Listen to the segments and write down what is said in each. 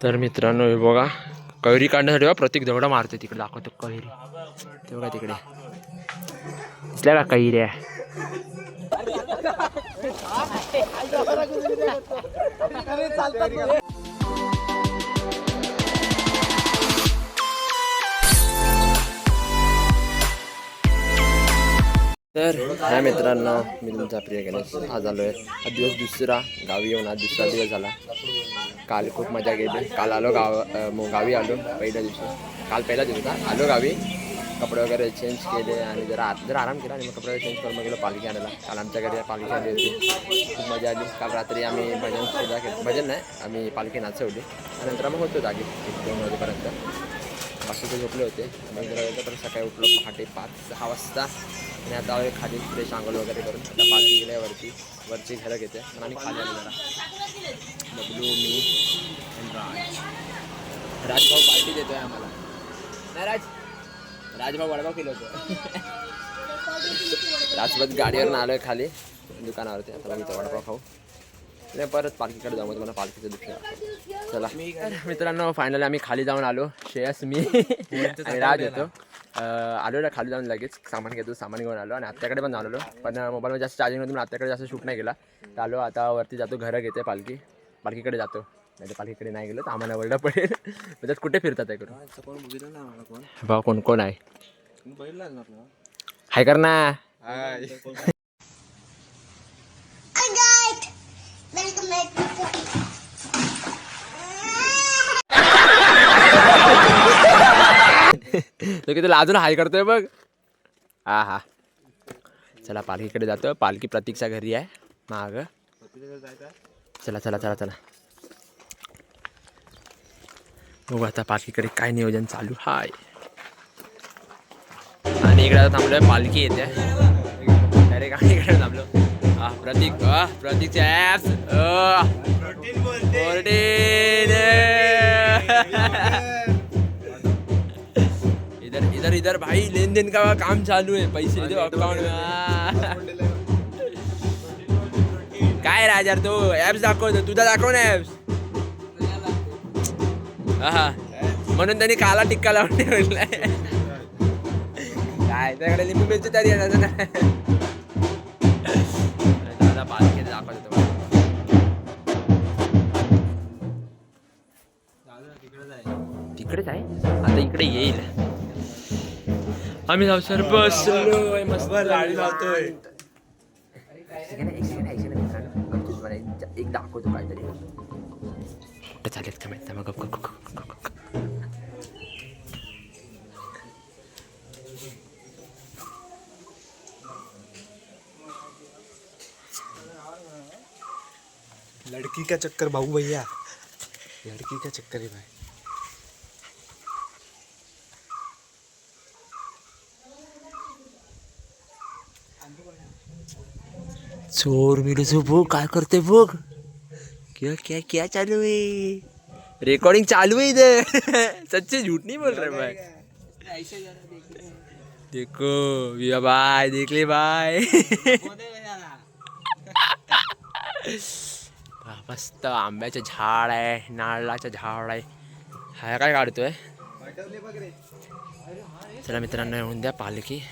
तर मित्रांनो हे बघा कैरी काढण्यासाठी बघा प्रत्येक दगडा मारते तिकडे दाखवतो कैरी. ते बघा तिकडे. दिसल्या का कैऱ्या? तर ह्या मित्रांनो मी तुमचा प्रिय गणेश. आज आलो आहे हा दिवस दुसरा. गावी येऊन आज दुसरा दिवस झाला. काल खूप मजा गेली काल आलो गाव गावी आलो पहिल्या दिवशी. काल पहिला दिवस होता. आलो गावी. कपडे वगैरे चेंज केले आणि जरा आत जरा आराम केला आणि मग कपडे चेंज करून मग गेलो पालखी आणायला. काल आमच्या घरी पालखी आली होती. खूप मजा आली. काल रात्री आम्ही भजन सुद्धा केलं. भजन नाही आम्ही पालखी नाचवली. आणि नंतर मग होतो जागी. एक दोन वाजेपर्यंत. बाकीचे झोपले होते. मग जरा तर सकाळी उठलो पहाटे पाच सहा वाजता. आणि आता खाली फ्रेश आंघोळ वगैरे करून आता पालखी गेल्या वरती वरची घरं घेते. आणि खाली आलो जरा बबलू मी राज. राजभाऊ पार्टी देतोय आम्हाला. नाही राज. राजभाऊ वडगाव केलं होतं राजपत गाडीवरून आलोय खाली. दुकानावरती. आता बघितलं वडापाव खाऊ. नाही परत पालखीकडे जाऊ तुम्हाला पालखीचं दृश्य चला. तर मित्रांनो फायनली आम्ही खाली जाऊन आलो. श्रेयस मी राज येतो. आलो ना खाली जाऊन लगेच. सामान घेतो सामान घेऊन आलो आणि आत्याकडे पण आलो पण मोबाईलमध्ये जास्त चार्जिंग नव्हतं आत्याकडे जास्त शूट नाही केला. तर आलो आता वरती जातो घरं घेते पालखी. पालखीकडे जातो. नाही तर पालखीकडे नाही गेलो तर आम्हाला ओरडा पडेल. म्हणजे कुठे फिरतात आहे करून? कोण बघितलं ना मला कोण. बा कोण कोण आहे? तुम्ही बघितलं ना आपलं हाय कर ना Alright, तो किती अजून हाय करतोय बघ. हा हा. चला पालखीकडे जातो पालखी प्रतीकच्या घरी आहे. माग. चला चला चला चला. बघू आता पालखीकडे काय नियोजन चालू हाय. आणि इकडे आता थांबलोय पालखी येते. डायरेक्ट आणि इकडे थांबलो. हा प्रतीक प्रतीकचे ॲप्स इधर इधर भाई लेन देन का काम चालू है? पैसे दो अकाउंट में। काय राज तो? ऍप्स दाखवतो तुझा दाखव ना ऍप्स हा म्हणून त्यांनी काला टिक्का लावून ठेवलाय. काय त्याकडे लिंबू मिरची तरी येणार ना? दादा दाखवतो तिकडेच आहे. आता इकडे येईल. आम्ही जाऊ सर बसलोय मस्त गाडी लावतोय एक दाखवतो काहीतरी चालेल का माहिती मग. लड़की का चक्कर बाबू भैया। लड़की का चक्कर है भाई। चोर मिलू बघ काय करते बघ क्या क्या क्या चालू आहे रेकॉर्डिंग चालू है इधर. सच्चे झूठ नहीं बोल रहे भाई। देखो भैया बाय देख ले मस्त आंब्याचं झाड आहे नारळाचं झाड आहे. हा काय काढतोय? चला मित्रांनो येऊन द्या पालखी.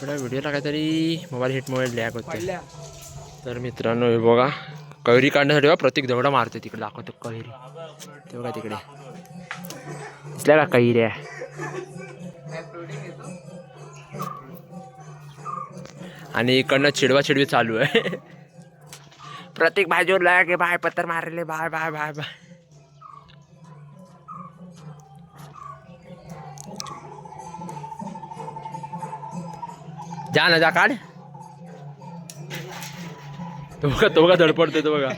थोड्या व्हिडिओला काहीतरी मोबाईल हिट मोबाईल लॅग होते. तर मित्रांनो हे बघा कैरी काढण्यासाठी बघा प्रत्येक दगडा मारते तिकडे दाखवतो कैरी. ते बघा तिकडे. दिसल्या का कैऱ्या आणि इकडनं चिडवा चिडवी चालू आहे. प्रत्येक भाजीवर की बाय पत्तर मारले बाय बाय बाय बाय जा ना जा काढ. तो बघा तो बघा धडपडतोय तो बघा.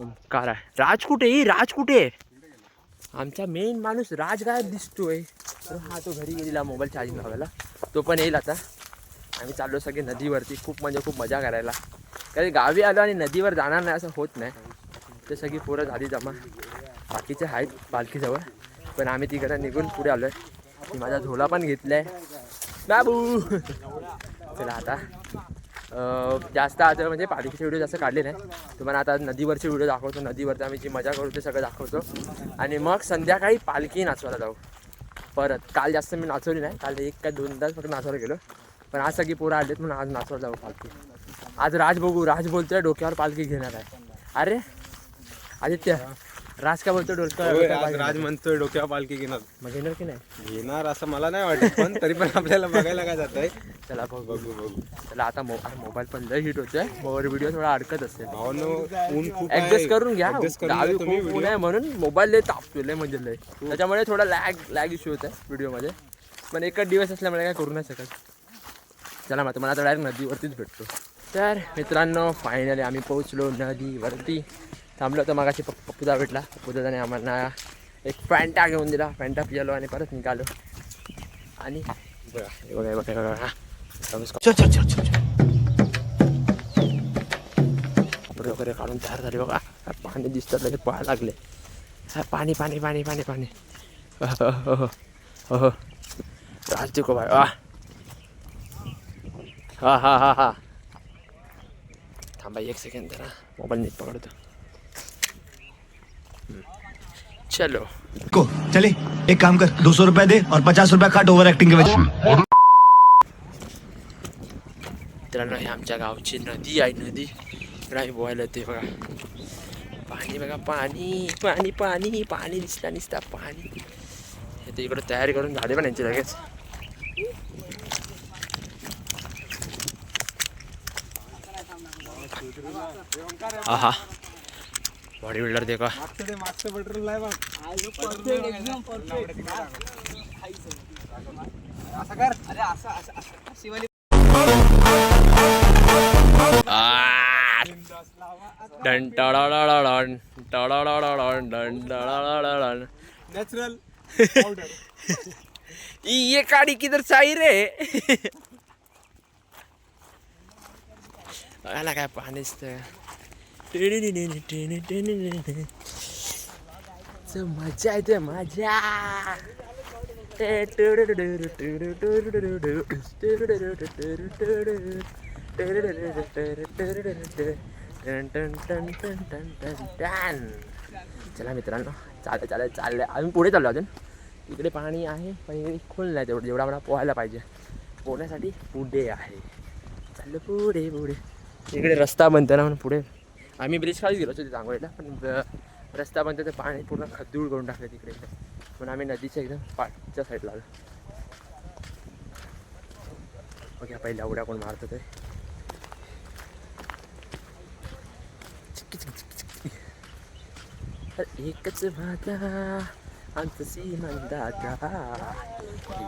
ओंकार आहे राज कुठे राज कुठे आमचा मेन माणूस राज गायब दिसतोय. हा तो घरी गेलेला मोबाईल चार्जिंग लावायला तो पण येईल आता. आम्ही चाललो सगळे नदीवरती. खूप म्हणजे खूप मजा करायला. कारण गावी आलो आणि नदीवर जाणार नाही असं होत नाही. ते सगळी पोरं झाली जमा. बाकीचे आहेत पालखीजवळ. पण आम्ही तिकडं निघून पुढे आलोय. मी माझा झोला पण घेतलाय. बाबू! चला आता. जास्त आता म्हणजे पालखीचे व्हिडिओ जास्त काढले नाही. तुम्हाला आता नदीवरचे व्हिडिओ दाखवतो. नदीवरती आम्ही जी मजा करू ते सगळं दाखवतो. आणि मग संध्याकाळी पालखी नाचवायला जाऊ. परत. काल जास्त मी नाचवली नाही. काल एक काय दोन तास फक्त नाचवायला गेलो. पण आज सगळी पोरं आलेत म्हणून आज नाचवायला जाऊ पालखी. आज राज बघू. राज बोलतोय डोक्यावर पालखी घेणार आहे. अरे. आदित्य. राज काय आज पालखी राज? म्हणतोय डोक्यावर पालखी घेणार. मग घेणार की नाही? घेणार असं मला नाही वाटत पण तरी पण आपल्याला बघायला काय जात आहे चला बघू. बघू बघू. चला आता मोबाईल पण लय हिट होतोय. मोबाईल व्हिडिओ थोडा अडकत ऊन खूप आहे. ऍडजस्ट करून घ्या. ऊन. आहे म्हणून मोबाईल लय तापतो लय म्हणजे लय. त्याच्यामुळे थोडा लॅग लॅग इश्यू होत आहे व्हिडिओमध्ये पण एकच दिवस असल्यामुळे काय करू नाही शकत. चला मग तुम्हाला आता डायरेक्ट नदीवरतीच भेटतो. तर मित्रांनो फायनली आम्ही पोहोचलो नदीवरती. थांबलो तर मगाशी पप्पा पप्पूदा भेटला. पप्पूदाने आम्हाला एक पॅन्टा घेऊन दिला. पॅन्टा पियालो आणि परत निघालो. आणि बघा बघा बघा वगैरे काढून तयार झाले बघा. पाणी दिसतं लगेच पळायला लागले. हा पाणी पाणी पाणी पाणी पाणी. हो हो राज देखो भाई वा हा. हा हा हा थांबा एक सेकंड जरा. मोबाईल नीट पकडतो. चलो। को चले एक काम कर दो सौ रुपया दे और पचास रुपया काट ओवर एक्टिंग के वजह मित्रांनो ही आमच्या गावची नदी आहे नदी। नाही बोवायला ते बघा पाणी बघा पाणी पाणी पाणी पाणी दिसता दिसता पाणी हे ते इकडं तयारी करून झाले पण यांची लगेच। आहा। बॉडी बिल्डर ते मागचं पेट्रोल आहे बघ. डन टडाडाडाडन, टडाडाडाडन, डन टडाडाडाडन. नॅचरल ये गाड़ी किधर से आई रे? आला काय पाणीच तर मजा येते मजा. चला मित्रांनो चालत चालत चाललं अजून पुढे चाललो अजून. इकडे पाणी आहे पण इकडे खोल नाही तेवढं जेवढा मला पोहायला पाहिजे. पोहण्यासाठी पुढे आहे. चाललं पुढे पुढे. इकडे रस्ता बनतो ना म्हणून पुढे. आम्ही ब्रिज खाली गेलो होतो तिथे आंघोळीला पण रस्ता बनतो तर पाणी पूर्ण खद्दूळ करून टाकलं तिकडे पण म्हणून आम्ही नदीच्या एकदम पाठच्या साईडला आलो. ओके पहिल्या उड्या कोण मारतो ते. एकच वादा आमचं सीमान दादा.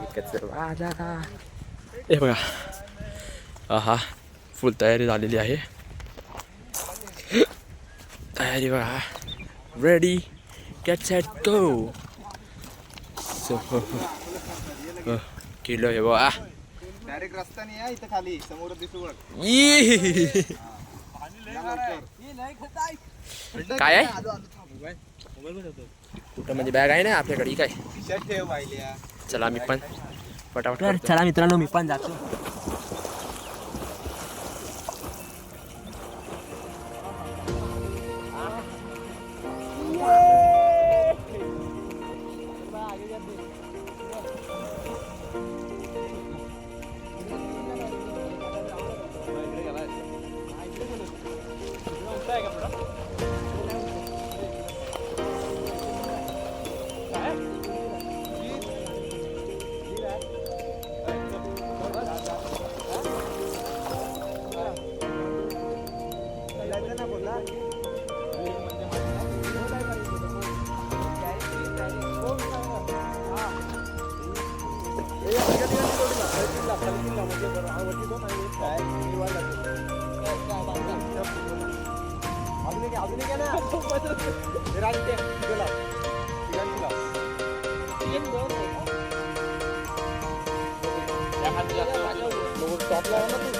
एकच वादा. हे बघा. हा फुल तयारी झालेली आहे. तयारी बघा रेडी कॅट सेट गो सो किलो हे बघा डायरेक्ट रस्त्याने या इथं खाली समोर दिसू बघ. ई. काय आहे? कुठं म्हणजे बॅग आहे ना आपल्याकडे? काय? खिशात ठेव पाहिल्या चला मी पण. Stop lang na to.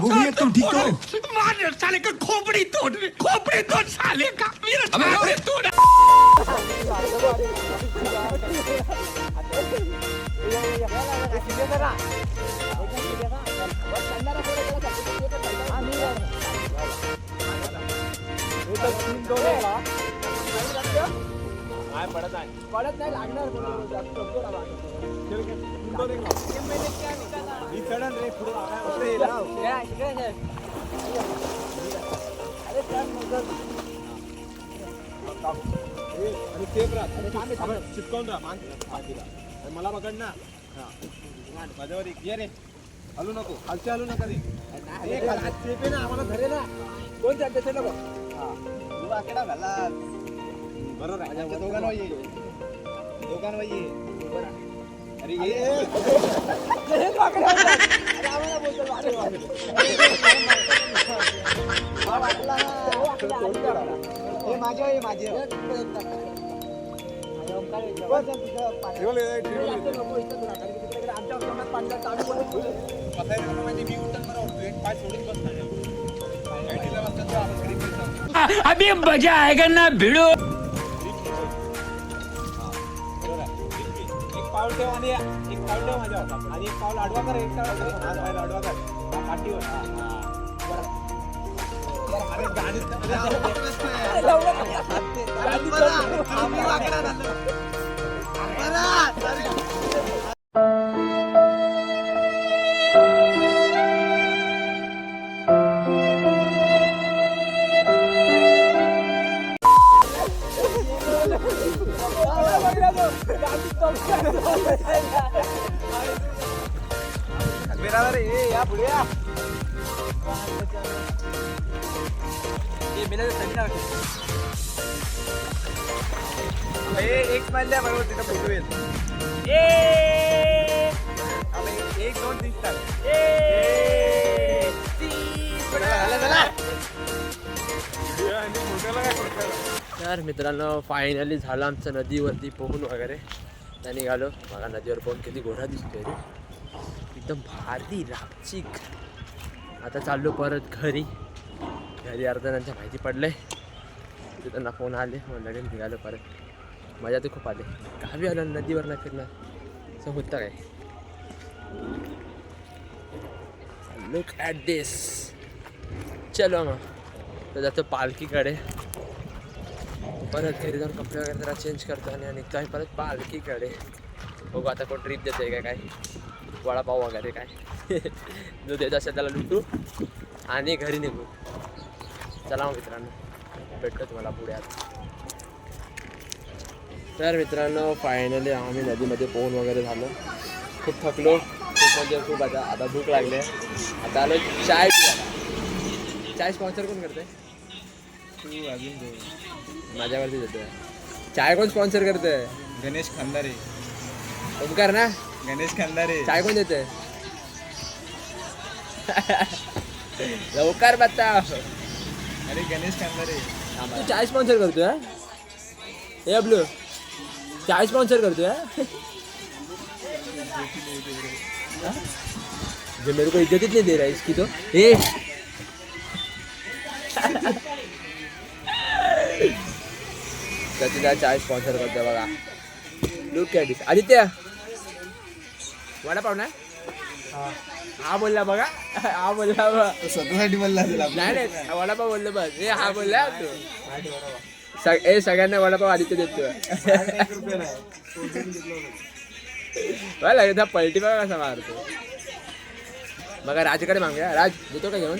बाबू भैया तुम ठीक तो मार साले का खोपड़ी तोड़ खोपड़ी तोड़ साले का। मेरा छाती तोड़। मी चढन रे पुढे आणि सेफ राहा चिटकावून राहा मान पाठीला. मला पकड ना. माझ्यावर एक ये रे हलू नको खालचे हलू नका रे सेफ आहे ना आम्हाला धरे ना कोण चालते ते नको तू आकडा घाला बरोबर आहे दोघांवर ये दोघांवर ये. अरे ये अभी मजा आएगा ना भिड़ो। एक पाऊल ठेव आणि एक पाऊल ठेव माझ्यावर आणि एक पाऊल आडवा कर एक पाऊल आडवा कर. हा, आडवा कर हा, पाठीवर. हा, हा. अरे गाडीत बिराला रे ए, एक स्माइल द्या बरोबर तिथं फोटो येईल एक दोन तीन स्टार तर मित्रांनो फायनली झालं आमचं नदीवरती पोहून वगैरे. त्या निघालो. मला नदीवर पोहून किती घोडा दिसतोय रे. एकदम भारी रापचिक आता चाललो परत घरी. घरी अर्धनांच्या माहिती पडले तिथे त्यांना फोन आले. मग लगेच निघालो परत. मजा तर खूप आली. गावी आलो आणि नदीवर ना फिरणार असं होतं काय? लुक ॲट दिस चलो मग. तर जातो पालखीकडे. परत घरी जाऊन कपडे वगैरे जरा चेंज करतो आणि निघतो आहे परत पालखीकडे. बघू आता कोण ट्रीप देते का काय. वडापाव वगैरे काय. जो देत असेल त्याला लुटू आणि घरी निघू. चला मग मित्रांनो भेटतो तुम्हाला पुढे आता. तर मित्रांनो फायनली आम्ही नदीमध्ये पोहून वगैरे झालो. खूप थकलो खूप म्हणजे खूप आता आता भूक लागली आहे. आता आलो चाय चाय स्पॉन्सर कोण करते तू अजून दे. माझ्यावरती देतोय. चाय कोण स्पॉन्सर करतोय? गणेश खंदारे. ओमकार ना? गणेश खंदारे. चाय कोण देतोय? लवकर बता अरे गणेश खंदारे. तू चाय स्पॉन्सर करतोय हा? अबलू. चाय स्पॉन्सर करतोय हा? हा? जे मेरे को इज्जत नहीं दे रहा है इसकी तो. ए. तुझा चाय स्पॉन्सर करतोय बघा. लुक कॅटिस आदित्य. वडापाव ना? हा बोलला बघा. हा बोलला स्वतःसाठी बोलला. नाही नाही वडापाव बोललो बस. ए हा बोलला तू. सग- ए सगळ्यांना वडापाव आदित्य देतो एकदा पलटी बघा कसा मारतो. बघा राजकडे मागूया. राज देतो का घेऊन?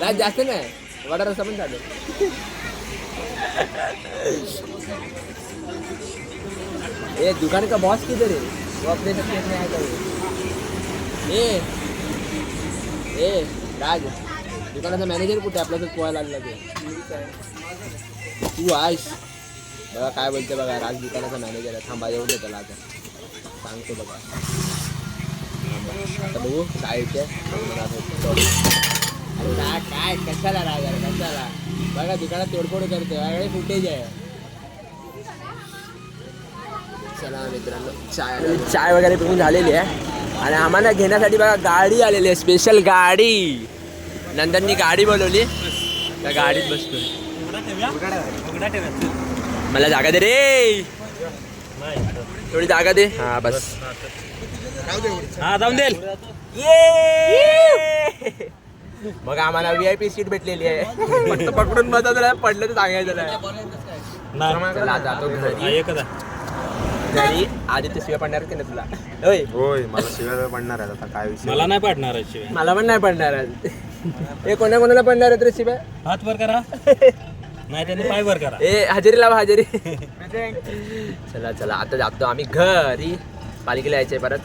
राज जास्त नाही. वडा रस्ता पण चालू ए दुकान का बॉस किधर है वो अपने सब खेत ए ए राज दुकानाचा मॅनेजर कुठे? आपल्याकडे पोहायला आलेला ते. तू आहेस. बघा काय बोलते बघा राज दुकानाचा मॅनेजर आहे. थांबा येऊ दे त्याला आता. सांगतो बघा. आता बघू काय येते अरे काय काय? कशाला राज? कशाला? बघा दुकानात तोडफोड करते वेगळे फुटेज आहे चला मित्रांनो. चाय चाय वगैरे पिऊन झालेली आहे. आणि आम्हाला घेण्यासाठी बघा गाडी आलेली आहे स्पेशल गाडी. नंदननी गाडी बोलवली. त्या गाडीत बसतोय. मला जागा दे रे. थोडी जागा दे. हा बस. हा जाऊन देईल मग आम्हाला व्ही आय पी सीट भेटलेली आहे. पकडून बसा त्याला पडलं तर सांगायचं नाही. चला जातो घरी. एकच घरी आदित्य शिवाय पडणार की नाही तुला? होय. होय मला शिवाय पडणार आहे आता काय विषय? मला नाही पाडणार आहे शिवाय. मला पण नाही पडणार आज. हे कोणा कोणाला पडणार आहेत रे शिवाय? हात वर करा. नाही त्याने पाय वर करा. ए हजेरी लावा हजेरी. चला चला. आता जातो आम्ही घरी. पालिकेला यायचंय परत.